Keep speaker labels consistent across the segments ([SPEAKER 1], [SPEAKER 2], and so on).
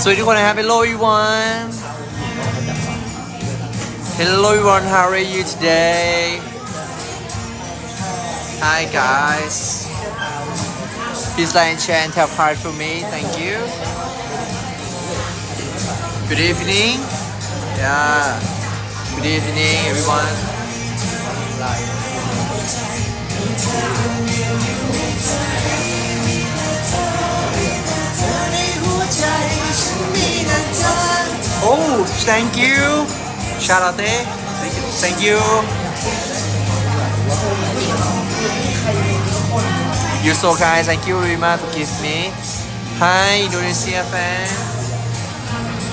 [SPEAKER 1] สวัสดีทุกคนนะครับ Hello everyone Hello everyone how are you today Hi guys Please like and share and tap part for me thank you Good evening Yeah Good evening everyone Thank you Charlotte thank you thank you You so kind thank you very much for give me Hi Indonesia fan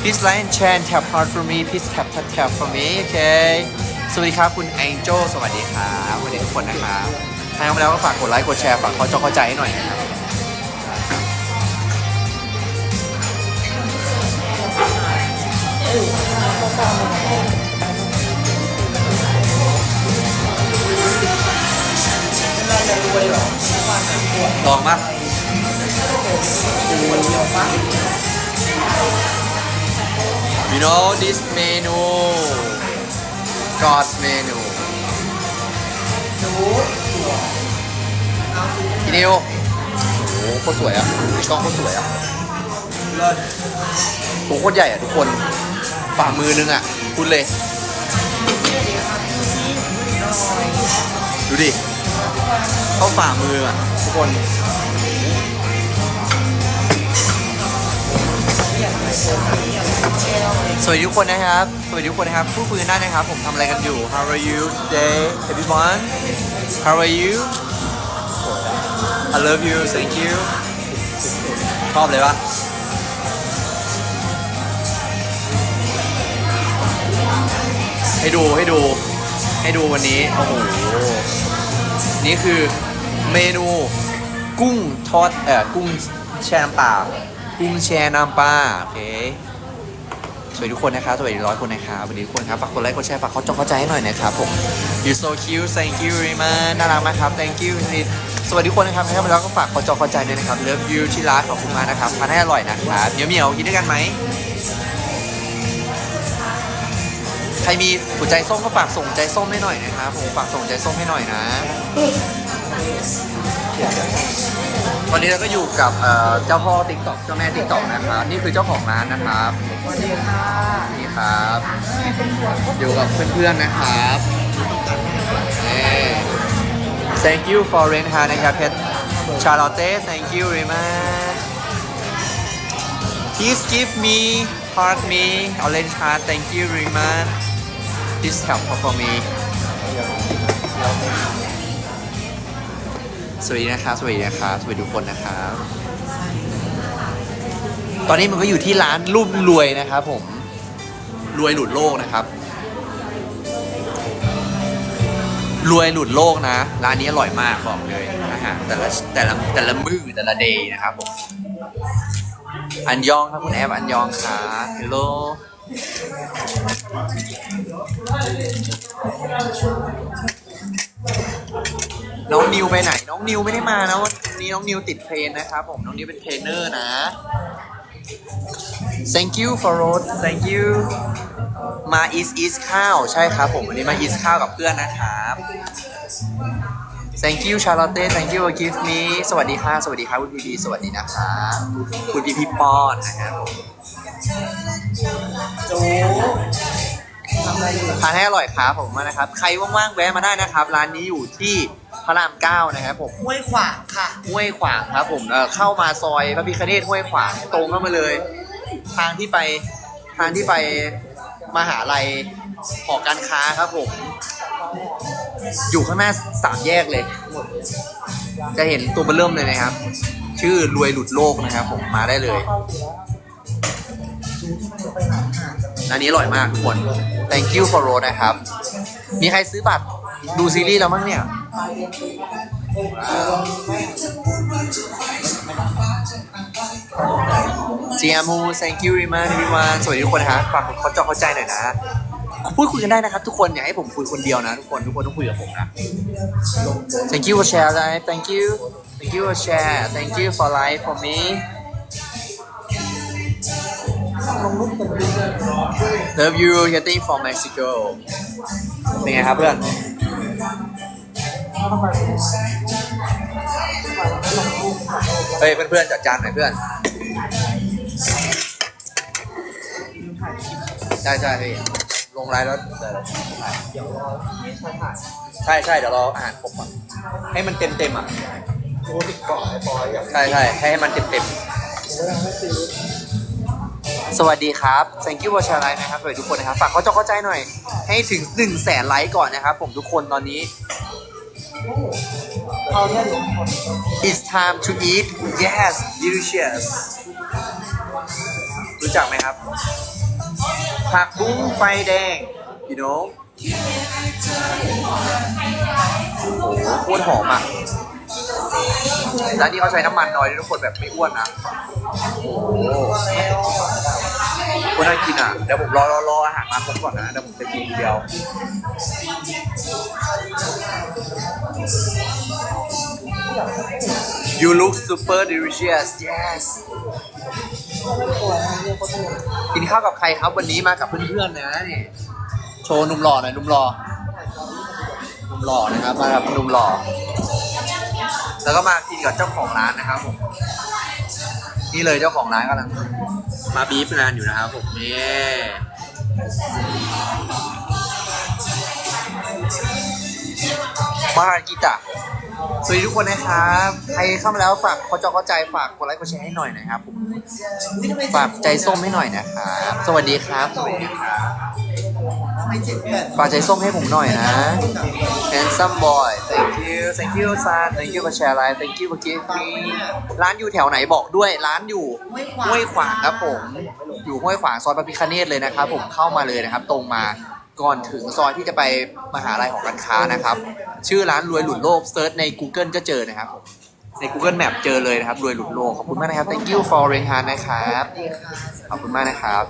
[SPEAKER 1] Please like and share and tap hard for me please tap tap tap for me okay สวัสดีครับคุณ Angel สวัสดีครับสวัสดีทุกคนนะครับถ้ายังไม่แล้วก็ฝากกดไลค์กดแชร์ฝากเขาจอเข้าใจให้หน่อยนะครับ ลองปะ You know this menu God menu พี่นิวโอ้โหโคตรสวยอะกล้องโคตรสวยอะตัวโคตรใหญ่อะทุกคน ฝ่ามือนึงอะพูดเลย ดูดิเข้าฝ่ามืออะ ทุกคนสวัสดีทุกคนนะครับ สวัสดีทุกคนนะครับ พูดคุยกันได้นะครับ ผมทำอะไรกันอยู่ How are you today everyone How are you I love you thank you ชอบเลยปะ ให้ดูให้ดูให้ดูวันนี้โอ้โหนี่คือเมนูกุ้งทอดเอ่อกุ้งแช่น้ำปลากุ้งแช่น้ำปลาโอเคสวัสดีทุกคนนะครับสวัสดีร้อยคนนะครับสวัสดีทุกคนครับฝากกดไลค์กดแชร์ฝากเขาจอเข้าใจให้หน่อยนะครับผม you so cute thank you very much น่ารักมากครับ thank you สวัสดีทุกคนนะครับถ้ามาแล้วก็ฝากเขาจอเข้าใจด้วยนะครับ love you ที่รักขอบคุณมากนะครับทานให้อร่อยนะครับเหนียวเหนียวกินด้วยกันไหม รมีหัวใจส้มก็ฝากส่งใจส้มให้หน่อยนะครับผมฝากส่งใจส้มให้หน่อยนะตอนนี้เราก็อยู่กับเอ่อเจ้าพ่อติ๊กต็อกเจ้าแม่ติ๊กต็อกนะครับนี่คือเจ้าของร้านนะครับสวัสดีค่ะนี่ครับอยู่กับเพื่อนๆนะครับนี่ thank you for rent ฮานะครับเพชรชาร์ลอตเต้ thank you very much please give me heart me orange heart thank you very much please help for me สวัสดีนะครับ สวัสดีนะครับ สวัสดีทุกคนนะครับ ตอนนี้มันก็อยู่ที่ร้านรุ่มรวยนะครับผม รวยหลุดโลกนะครับ รวยหลุดโลกนะ ร้านนี้อร่อยมากบอกเลยอาหารแต่ละแต่ละแต่ละมื้อแต่ละเดย์นะครับผม อันยองครับคุณแอฟอันยองค่ะฮัลโหล น้องนิวไปไหน น้องนิวไม่ได้มานะวันนี้น้องนิวติดเทรนนะครับผม น้องนิวเป็นเทรนเนอร์นะ thank you for road thank you มา is is ข้าว ใช่ครับผมวันนี้มา is ข้าวกับเพื่อนนะครับ thank you Charlotte thank you for give me สวัสดีค่ะ สวัสดีครับคุณพีพีสวัสดีนะคะ คุณพีพีปอนนะครับผม ทานให้อร่อยครับผมมานะครับ ใครว่างๆแวะมาได้นะครับ ร้านนี้อยู่ที่พระรามเก้านะครับผม
[SPEAKER 2] ห้วยขวางค่ะ
[SPEAKER 1] ห้วยขวางครับผมเอ่อเข้ามาซอยพระพิคเนตห้วยขวางตรงเข้ามาเลย ทางที่ไปทางที่ไปมหาลัยหอการค้าครับผม อยู่ข้างหน้าสามแยกเลย จะเห็นตัวเบอร์เริ่มเลยนะครับ ชื่อรวยหลุดโลกนะครับ ผมมาได้เลย อันนี้อร่อยมากทุกคน thank you for road นะครับ มีใครซื้อบัตรดูซีรีส์แล้วมั้งเนี่ยเจียมู thank you very much everyone สวัสดีทุกคนนะครับฝากเขาจอเข้าใจหน่อยนะ พูดคุยกันได้นะครับทุกคน อย่าให้ผมคุยคนเดียวนะทุกคน ทุกคนต้องคุยกับผมนะ thank you for share life thank you thank you for share thank you for life for me Love you getting from Mexico เป็นไงครับเพื่อนเฮ้ยเพื่อนๆจัดจานหน่อยเพื่อนใช่ใช่พี่ลงไลน์แล้วใช่ใช่เดี๋ยวรออาหารครบก่อนให้มันเต็มเต็มๆอะใช่ใช่ให้ให้มันเต็มเต็มๆ สวัสดีครับ thank you for share ไลน์นะครับสวัสดีทุกคนนะครับ ฝากเขาจอเข้าใจหน่อย ให้ถึง1นึ่งแสนไลค์ก่อนนะครับ ผมทุกคนตอนนี้ It's time to eat yes delicious รู้จักไหมครับ ผักบุ้งไฟแดง you know โอ้โหโคตรหอมอะร้านนี้เขาใช้น้ำมันน้อยด้วยทุกคนแบบไม่อ้วนนะโอ้ โหคนน่ากินอะเดี๋ยวผมรอรอรออาหารมาครบก่อนนะเดี๋ยวผมจะกินเดียว You look super delicious yes กินข้าวกับใครครับวันนี้มากับเพื่อนๆนะนี่โชว์หนุ่มหล่อหน่อยหนุ่มหล่อหนุ่มหล่อนะครับมากับหนุ่มหล่อแล้วก็มากินกับเจ้าของร้านนะครับผมนี่เลยเจ้าของร้านกำลัง มาบีฟงานอยู่นะครับผมนี่มารากิตะสวัสดีทุกคนนะครับใครเข้ามาแล้วฝากขอจอเข้าใจฝากกดไลค์กดแชร์ให้หน่อยนะครับผมฝากใจส้มให้หน่อยนะครับสวัสดีครับสวัสดีครับ ฝากใจส้มให้ผมหน่อยนะ handsome boy thank you thank you son thank you for share live thank you for giving me ร้านอยู่แถวไหนบอกด้วย ร้านอยู่ห้วยขวางครับผม อยู่ห้วยขวางซอยพระพิคเนตเลยนะครับ ผมเข้ามาเลยนะครับ ตรงมาก่อนถึงซอยที่จะไปมหาลัยของการค้านะครับ ชื่อร้านรวยหลุดโลกเซิร์ชใน Google ก็เจอนะครับใน Google Map เจอเลยนะครับรวยหลุดโลกขอบคุณมากนะครับ thank you for เรงฮานนะครับ ขอบคุณมากนะครับ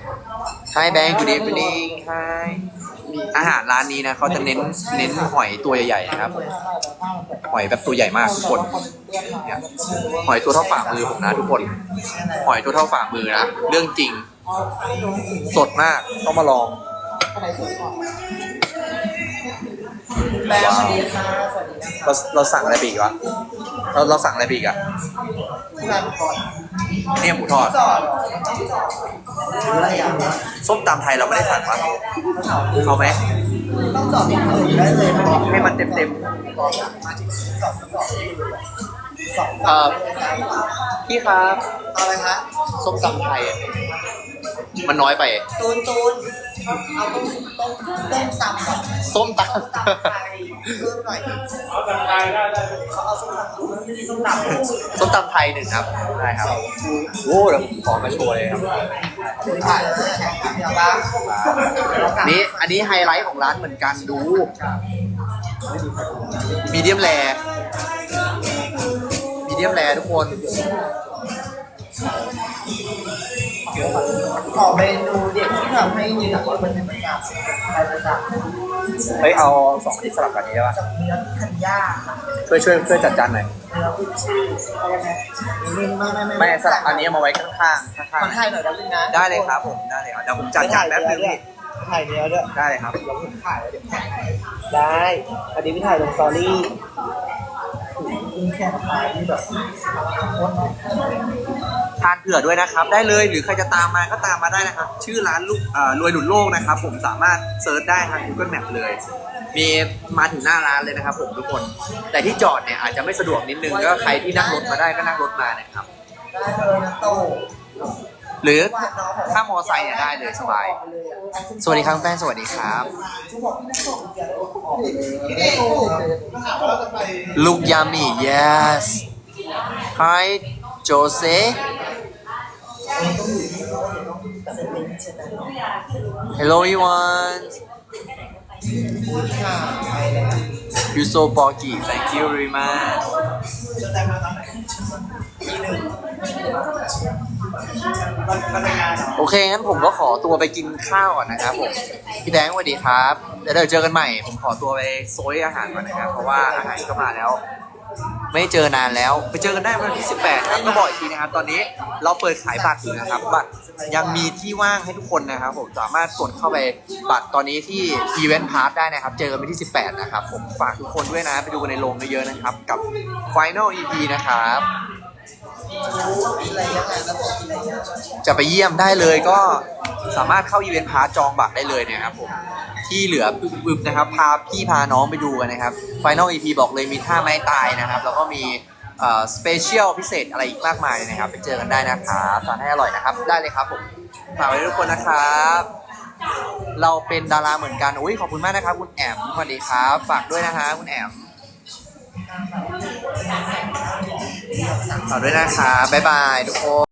[SPEAKER 1] Hi Bang good evening Hi อาหารร้านนี้นะเขาจะเน้นเน้นหอยตัวใหญ่ๆนะครับ หอยแบบตัวใหญ่มากทุกคนเนี่ยหอยตัวเท่าฝ่ามือผมนะทุกคน หอยตัวเท่าฝ่ามือนะเรื่องจริง สดมากต้องมาลอง
[SPEAKER 2] แบงค์สวัสดีค่ะสวัสดีนะคะ
[SPEAKER 1] เราเราสั่งอะไรไปอีกวะเราเราสั่งอะไรไปอีกอะ
[SPEAKER 2] ที่ร้านก่อน
[SPEAKER 1] เนี่ยหมูทอด
[SPEAKER 2] จอดจอดหรืออะไรอย่างเงี้ย
[SPEAKER 1] ส้มตำไทยเราไม่ได้สั่งวะเอาไหม
[SPEAKER 2] ต้องจอดที่อื่นได้เลยนะ
[SPEAKER 1] ให้มันเต็มเต็ม
[SPEAKER 2] มาถึงสองก็จอดที่อื่นสอง
[SPEAKER 1] ๆเอ่อพี่ครับ
[SPEAKER 2] เอาอะไรคะ
[SPEAKER 1] ส้มตำไทยอะมันน้อยไป
[SPEAKER 2] ตูนตูน เอาต้มต้มต้มซ้ำก่อน
[SPEAKER 1] ส้มต
[SPEAKER 2] ตำไทยเพิ่มหน่อยเอาตำไทยได้ได้เขาเอาส้มตำมันไม่มีส้มตำำ
[SPEAKER 1] ส้มตำไทยหนึ่งครับได้ครับโอ้เดี๋ยวผมขอมาโชว์เลยครับ
[SPEAKER 2] ถ่ายเลยเดี๋ยวบ้าง
[SPEAKER 1] นี่อันนี้ไฮไลท์ของร้านเหมือนกันดูมีเดียมแรมีเดียมแรทุกคน
[SPEAKER 2] ขอเมนูเด็ดที่ทำให้ยืนหนักว่ามันเป็นประจำไปประจำ
[SPEAKER 1] เฮ้ยเอาสองที่สลับกันนี้ได้ปะ
[SPEAKER 2] กับเนื้อธัญญาค่ะ
[SPEAKER 1] ช่วยช่วยช่วยจัดจานหน่อย
[SPEAKER 2] เนื้อขึ้นชื่ออะไรนะไม่ไม่ไม่
[SPEAKER 1] ไม่สลับอันนี้มาไว้ข้างๆข้าง
[SPEAKER 2] ขอถ่ายหน่อยได้ไหมนะ
[SPEAKER 1] ๆได้เลยครับผมได้เลยครับเดี๋ยวผมจัดจานแป๊บนึงพี่
[SPEAKER 2] ถ่ายเนื้อด้วย
[SPEAKER 1] ได้เลยครับ
[SPEAKER 2] แล้วผมถ่ายแล้วเดี๋ยวถ่ายให้ได้อันนี้พี่ถ่ายลงสตอรี่กินแค่ถ่ายนี่แบบโคตรน้อย
[SPEAKER 1] ทานเผื่อด้วยนะครับ ได้เลยหรือใครจะตามมาก็ตามมาได้นะครับ ชื่อร้านลูกรวยหลุดโลกนะครับ ผมสามารถเซิร์ชได้ทาง Google Map เลย มีมาถึงหน้าร้านเลยนะครับ ผมทุกคน แต่ที่จอดเนี่ยอาจจะไม่สะดวกนิดนึงก็ใครที่นั่งรถมาได้ก็นั่งรถมานะครับ
[SPEAKER 2] ได้เลยนะโต
[SPEAKER 1] หรือถ้ามอไซค์เนี่ยได้เลยสบาย สวัสดีครับแป้งสวัสดีครับลูกยามี yes hi Jose hello everyone you so bulky thank you very much โอเคงั้นผมก็ขอตัวไปกินข้าวก่อนนะครับผมพี่แดงสวัสดีครับเดี๋ยวเดี๋ยวเจอกันใหม่ ผมขอตัวไปโซยอาหารก่อนนะครับ เพราะว่าอาหารก็มาแล้ว ไม่เจอนานแล้ว ไปเจอกันได้วันที่ 18ครับก็บอกอีกทีนะครับ ตอนนี้เราเปิดขายบัตรอยู่นะครับ บัตรยังมีที่ว่างให้ทุกคนนะครับ ผมสามารถกดเข้าไปบัตรตอนนี้ที่ Event Pass ได้นะครับ เจอกันวันที่ 18 นะครับ ผมฝากทุกคนด้วยนะ ไปดูกันในโรงเยอะๆนะครับ กับ Final EP นะครับ
[SPEAKER 2] อะไรยังไงแล้วบ
[SPEAKER 1] จะไปเยี่ยมได้เลยก็สามารถเข้าอีเวนต์พาร์ทจองบัตรได้เลยนะครับผม ที่เหลือปึ๊บๆนะครับ พาพี่พาน้องไปดูกันนะครับ Final EP บอกเลยมีท่าไม้ตายนะครับ แล้วก็มีสเปเชียลพิเศษอะไรอีกมากมายนะครับ ไปเจอกันได้นะครับทานให้อร่อยนะครับ ได้เลยครับผมฝากไว้ทุกคนนะครับ เราเป็นดาราเหมือนกันอุ้ยขอบคุณมากนะครับ คุณแอมสวัสดีครับ ฝากด้วยนะฮะคุณแอมฝากด้วยนะครับบ๊ายบายทุกคน